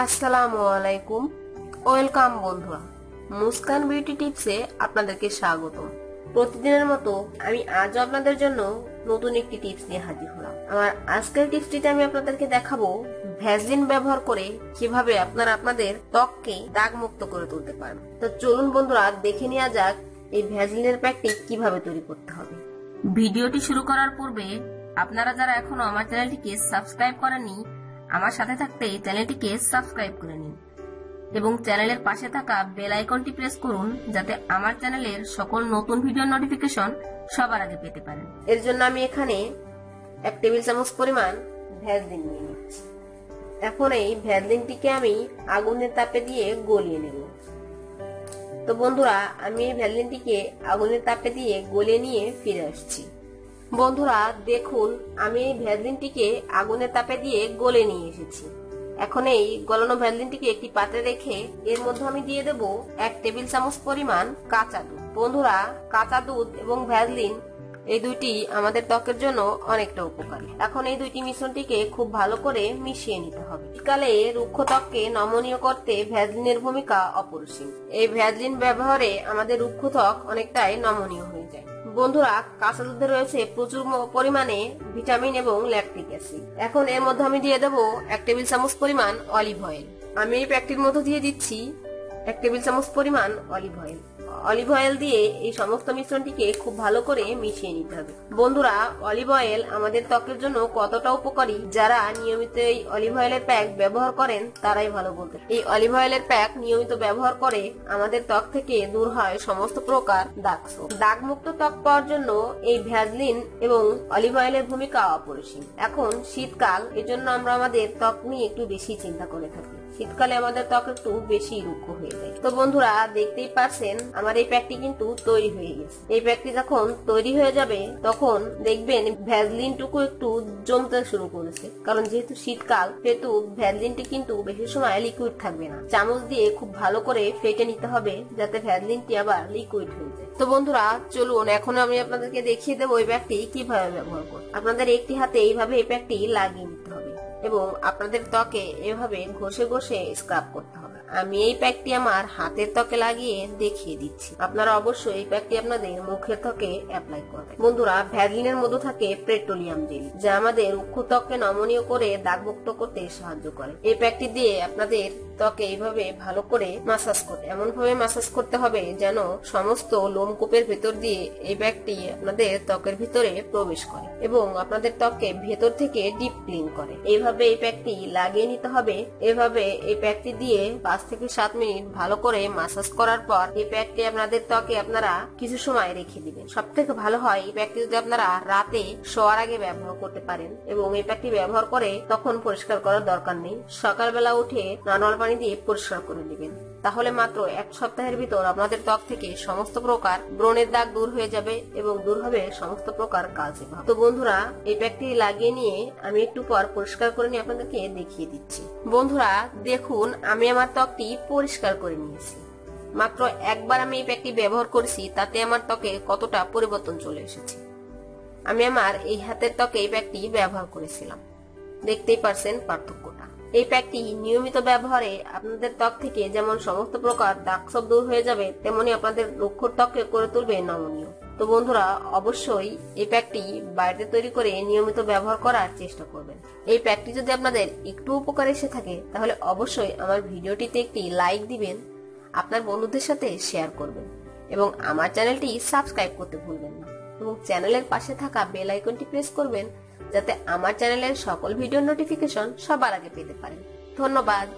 আসসালামু আলাইকুম। ওয়েলকাম বন্ধুরা। মুস্কান বিউটি টিপসে আপনাদেরকে স্বাগত প্রতিদিনের মতো আমি আজও আপনাদের জন্য নতুন একটি টিপস নিয়ে হাজির হলাম। আমার আজকের টিপসটিতে আমি আপনাদেরকে দেখাবো ভ্যাজিন ব্যবহার করে কীভাবে আপনারা আপনাদের ত্বককে দাগ মুক্ত করে তুলতে পারেন। তো চলুন বন্ধুরা, দেখে নেওয়া যাক এই ভ্যাজিনের প্যাকটি কীভাবে তৈরি করতে হবে। ভিডিওটি শুরু করার পূর্বে আপনারা যারা এখনও আমার চ্যানেলটিকে সাবস্ক্রাইব করেননি আমার সাথে থাকতে চ্যানেলটিকে সাবস্ক্রাইব করে নিন। এবং চ্যানেলের পাশে থাকা বেল আইকনটি প্রেস করুন, যাতে আমার চ্যানেলের সকল নতুন ভিডিও নোটিফিকেশন সবার আগে পেতে পারেন। এর জন্য আমি এখানে এক টেবিল চামচ পরিমাণ ভ্যাজলিন নিয়ে নিচ্ছি। এখন এই ভ্যাজলিনটিকে আমি আগুনের তাপে দিয়ে গলিয়ে নেব। তো বন্ধুরা, আমি এই ভ্যাজলিনটিকে আগুনের তাপে দিয়ে গলিয়ে নিয়ে ফিরে আসছি। বন্ধুরা, দেখুন, আমি এই ভ্যাসলিনটিকে আগুনের তাপে দিয়ে গলে নিয়ে এসেছি। এখন এই গলানো ভ্যাসলিনটিকে একটি পাত্রে রেখে এর মধ্যে আমি দিয়ে দেব এক টেবিল চামচ পরিমাণ কাঁচা দুধ। বন্ধুরা, কাঁচা দুধ এবং ভ্যাসলিন এই দুইটি আমাদের ত্বকের জন্য অনেকটা উপকারী। এখন এই দুইটি মিশ্রণটিকে খুব ভালো করে মিশিয়ে নিতে হবে। শীতকালে রুক্ষ ত্বককে নমনীয় করতে ভ্যাজলিনের ভূমিকা অপরিসীম। এই ভ্যাজলিন ব্যবহারে আমাদের রুক্ষ ত্বক অনেকটাই নমনীয় হয়ে যায়। বন্ধুরা কাঁচা দুধে রয়েছে প্রচুর পরিমাণে ভিটামিন এবং ল্যাকটিক অ্যাসিড। এখন এর মধ্যে আমি দিয়ে দেবো এক টেবিল চামচ পরিমাণ অলিভ অয়েল। আমি এই প্যাকটির মধ্যে দিয়ে দিচ্ছি এক টেবিল চামচ পরিমাণ অলিভ অয়েল। অলিভ অয়েল দিয়ে এই সমস্ত মিশ্রণটিকে খুব ভালো করে মিশিয়ে নিতে হবে। বন্ধুরা অলিভ অয়েল আমাদের ত্বকের জন্য কতটা উপকারী? যারা নিয়মিত এই অলিভ অয়েলের প্যাক ব্যবহার করেন, তারাই ভালো বলতে এই অলিভ অয়েলের প্যাক নিয়মিত ব্যবহার করে আমাদের ত্বক থেকে দূর হয় সমস্ত প্রকার দাগ দাগ মুক্ত ত্বক পাওয়ার জন্য এই ভ্যাসলিন এবং অলিভ অয়েলের ভূমিকা অপরিসীম। এখন শীতকাল, এজন্য আমরা আমাদের ত্বক নিয়ে একটু বেশি চিন্তা করে থাকি। শীতকালে আমাদের ত্বক একটু বেশি রুক্ষ হয়ে যায়। তো বন্ধুরা, দেখতেই পাচ্ছেন আমার এই প্যাকটি কিন্তু তৈরি হয়ে গেছে। এই প্যাকটি যখন তৈরি হয়ে যাবে, তখন দেখবেন ভ্যাসলিন টুকু একটু জমতে শুরু করেছে। কারণ যেহেতু শীতকাল, সেহেতু ভ্যাসলিনটি কিন্তু বেশি সময় লিকুইড থাকবে না। চামচ দিয়ে খুব ভালো করে ফেটে নিতে হবে, যাতে ভ্যাসলিনটি আবার লিকুইড হয়ে যায়। তো বন্ধুরা, চলুন, এখন আমি আপনাদেরকে দেখিয়ে দেবো এই প্যাকটি কীভাবে ব্যবহার করব আপনাদের একটি হাতে এইভাবে এই প্যাকটি লাগিয়ে নিতে হবে এবং আপনাদের ত্বকে এভাবে ঘষে ঘষে স্ক্রাব করতে হবে। আমি এই প্যাকটি আমার হাতের ত্বকে লাগিয়ে দেখিয়ে দিচ্ছি। আপনারা অবশ্যই এই প্যাকটি আপনাদের মুখের ত্বকে অ্যাপ্লাই করবেন। বন্ধুরা ভ্যাসলিনের মধ্যে থাকে পেট্রোলিয়াম জেল, যা আমাদের রুক্ষ ত্বককে নমনীয় করে দাগমুক্ত করতে সাহায্য করে। এই প্যাকটি দিয়ে আপনাদের ত্বকে এইভাবে ভালো করে মাসাজ করতে এমন ভাবে মাসাজ করতে হবে যেন সমস্ত লোমকূপের ভেতর দিয়ে এই প্যাকটি আপনাদের ত্বকের ভিতরে প্রবেশ করে এবং আপনাদের ত্বককে ভেতর থেকে ডিপ ক্লিন করে। এইভাবে এই প্যাকটি লাগিয়ে নিতে হবে। এভাবে এই প্যাকটি দিয়ে পাঁচ থেকে সাত মিনিট ভালো করে মাসাজ করার পর এই প্যাকটি আপনাদের ত্বকে আপনারা কিছু সময় রেখে দিবেন। সব থেকে ভালো হয় এই প্যাকটি যদি আপনারা রাতে শোয়ার আগে ব্যবহার করতে পারেন এবং এই প্যাকটি ব্যবহার করে তখন পরিষ্কার করার দরকার নেই। সকালবেলা উঠে নর্মাল পানি দিয়ে পরিষ্কার করে নেবেন তাহলে মাত্র এক সপ্তাহের ভিতর আপনাদের ত্বক থেকে সমস্ত প্রকার ব্রণের দাগ দূর হয়ে যাবে এবং দূর হবে সমস্ত প্রকার কালচে ভাব তো বন্ধুরা, এই প্যাকটি লাগিয়ে নিয়ে আমি একটু পর পরিষ্কার করে নিয়ে আপনাদেরকে দেখিয়ে দিচ্ছি। বন্ধুরা, দেখুন, আমি আমার ত্বকটি পরিষ্কার করে নিয়েছি। মাত্র একবার আমি এই প্যাকটি ব্যবহার করেছি, তাতে আমার ত্বকে কতটা পরিবর্তন চলে এসেছে। আমি আমার এই হাতের ত্বকে এই প্যাকটি ব্যবহার করেছিলাম। দেখতেই পারছেন পার্থক্যটা এই প্যাকটি নিয়মিত ব্যবহারে আপনাদের ত্বক থেকে যেমন সমস্ত প্রকার দাগ সব দূর হয়ে যাবে, তেমনি আপনাদের রুক্ষ ত্বককে করে তুলবে নমনীয়। তো বন্ধুরা, অবশ্যই এই প্যাকটি বাড়িতে তৈরি করে নিয়মিত ব্যবহার করার চেষ্টা করবেন। এই প্যাকটি যদি আপনাদের একটু উপকার এসে থাকে, তাহলে অবশ্যই আমার ভিডিওটিতে একটি লাইক দিবেন, আপনার বন্ধুদের সাথে শেয়ার করবেন, এবং আমার চ্যানেলটি সাবস্ক্রাইব করতে ভুলবেন না। এবং চ্যানেলের পাশে থাকা বেল আইকনটি প্রেস করবেন যাতে আমার চ্যানেলের সকল ভিডিও নোটিফিকেশন সবার আগে পেতে পারেন। ধন্যবাদ।